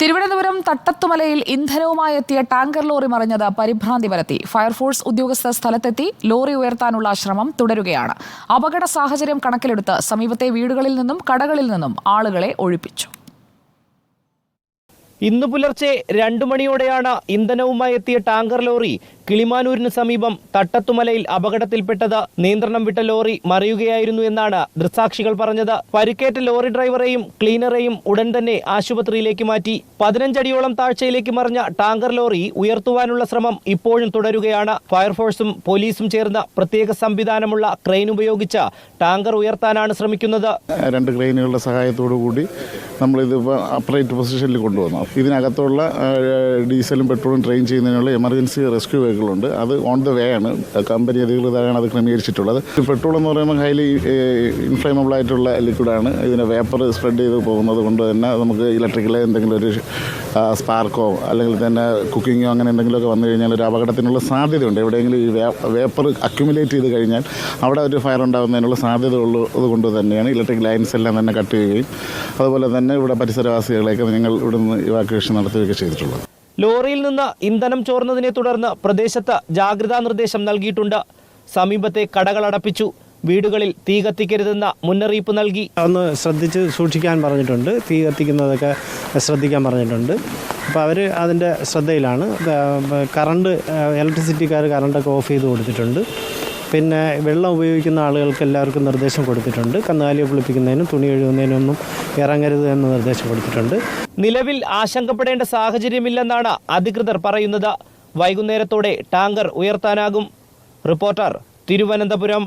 തിരുവനന്തപുരം തട്ടത്തുമലയിൽ ഇന്ധനവുമായി എത്തിയ tanker lorry മറിഞ്ഞത് പരിഭ്രാന്തി പരത്തി. ഫയർഫോഴ്സ് ഉദ്യോഗസ്ഥർ സ്ഥലത്തെത്തി ലോറി ഉയർത്താനുള്ള ശ്രമം തുടരുകയാണ്. അപകട സാഹചര്യം കണക്കിലെടുത്ത് സമീപത്തെ വീടുകളിൽ നിന്നും കടകളിൽ നിന്നും ആളുകളെ ഒഴിപ്പിച്ചു. ഇന്ന് പുലർച്ചെ രണ്ടു മണിയോടെയാണ് ഇന്ധനവുമായി എത്തിയ ടാങ്കർ ലോറി കിളിമാനൂരിന് സമീപം തട്ടത്തുമലയിൽ അപകടത്തിൽപ്പെട്ടത് നിയന്ത്രണം വിട്ട ലോറി മറിയുകയായിരുന്നു എന്നാണ് ദൃക്സാക്ഷികൾ പറഞ്ഞത്. പരിക്കേറ്റ ലോറി ഡ്രൈവറെയും ക്ലീനറെയും ഉടൻ തന്നെ ആശുപത്രിയിലേക്ക് മാറ്റി. പതിനഞ്ചടിയോളം താഴ്ചയിലേക്ക് മറിഞ്ഞ ടാങ്കർ ലോറി ഉയർത്തുവാനുള്ള ശ്രമം ഇപ്പോഴും തുടരുകയാണ്. ഫയർഫോഴ്സും പോലീസും ചേർന്ന പ്രത്യേക സംവിധാനമുള്ള ക്രെയിൻ ഉപയോഗിച്ച് ടാങ്കർ ഉയർത്താനാണ് ശ്രമിക്കുന്നത്. രണ്ട് ക്രെയിനുകളുടെ സഹായത്തോടു കൂടി നമ്മളിതിപ്പോൾ അപ്രൈറ്റ് പൊസിഷനിൽ കൊണ്ടുവന്നു. ഇതിനകത്തുള്ള ഡീസലും പെട്രോളും ട്രെയിൻ ചെയ്യുന്നതിനുള്ള എമർജൻസി റെസ്ക്യൂ വെഹിക്കിളുണ്ട് അത് ഓൺ ദ വേ ആണ്. കമ്പനി അധികൃതരാണ് അത് ക്രമീകരിച്ചിട്ടുള്ളത്. പെട്രോൾ എന്ന് പറയുമ്പോൾ ഹൈലി ഇൻഫ്ലേമബിൾ ആയിട്ടുള്ള ലിക്വിഡാണ് ഇതിന്റെ വേപ്പർ സ്പ്രെഡ് ചെയ്ത് പോകുന്നത് കൊണ്ട് തന്നെ നമുക്ക് ഇലക്ട്രിക്കലെ എന്തെങ്കിലും ഒരു സ്പാർക്കോ അല്ലെങ്കിൽ തന്നെ കുക്കിങ്ങോ അങ്ങനെ എന്തെങ്കിലുമൊക്കെ വന്നു കഴിഞ്ഞാൽ ഒരു അപകടത്തിനുള്ള സാധ്യതയുണ്ട്. എവിടെയെങ്കിലും ഈ വേപ്പർ അക്യുമുലേറ്റ് ചെയ്ത് കഴിഞ്ഞാൽ അവിടെ ഒരു ഫയർ ഉണ്ടാകുന്നതിനുള്ള സാധ്യത ഉള്ളത് കൊണ്ട് തന്നെയാണ് ഇലക്ട്രിക് ലൈൻസ് എല്ലാം തന്നെ കട്ട് ചെയ്യുകയും അതുപോലെ തന്നെ ഇവിടെ പരിസരവാസികളെയൊക്കെ ഞങ്ങൾ ഇവിടെ നിന്ന് ഇവാക്യുവേഷൻ നടത്തുകയൊക്കെ ചെയ്തിട്ടുള്ളത്. ലോറിയിൽ നിന്ന് ഇന്ധനം ചോർന്നതിനെ തുടർന്ന് പ്രദേശത്ത് ജാഗ്രതാ നിർദ്ദേശം നൽകിയിട്ടുണ്ട്. സമീപത്തെ കടകൾ അടപ്പിച്ചു. വീടുകളിൽ തീ കത്തിക്കരുതെന്ന മുന്നറിയിപ്പ് നൽകി. ഒന്ന് ശ്രദ്ധിച്ച് സൂക്ഷിക്കാൻ പറഞ്ഞിട്ടുണ്ട്. തീ കത്തിക്കുന്നതൊക്കെ ശ്രദ്ധിക്കാൻ പറഞ്ഞിട്ടുണ്ട്. അപ്പോൾ അവർ അതിന്റെ ശ്രദ്ധയിലാണ്. കറണ്ട് ഇലക്ട്രിസിറ്റിക്കാർ കറണ്ടൊക്കെ ഓഫ് ചെയ്ത് കൊടുത്തിട്ടുണ്ട്. പിന്നെ വെള്ളം ഉപയോഗിക്കുന്ന ആളുകൾക്ക് എല്ലാവർക്കും നിർദ്ദേശം കൊടുത്തിട്ടുണ്ട്. കന്നുകാലിയെ കുളിപ്പിക്കുന്നതിനും തുണി എഴുതുന്നതിനൊന്നും ഇറങ്ങരുത് എന്ന് നിർദ്ദേശം കൊടുത്തിട്ടുണ്ട്. നിലവിൽ ആശങ്കപ്പെടേണ്ട സാഹചര്യമില്ലെന്നാണ് അധികൃതർ പറയുന്നത്. വൈകുന്നേരത്തോടെ ടാങ്കർ ഉയർത്താനാകും. റിപ്പോർട്ടർ തിരുവനന്തപുരം.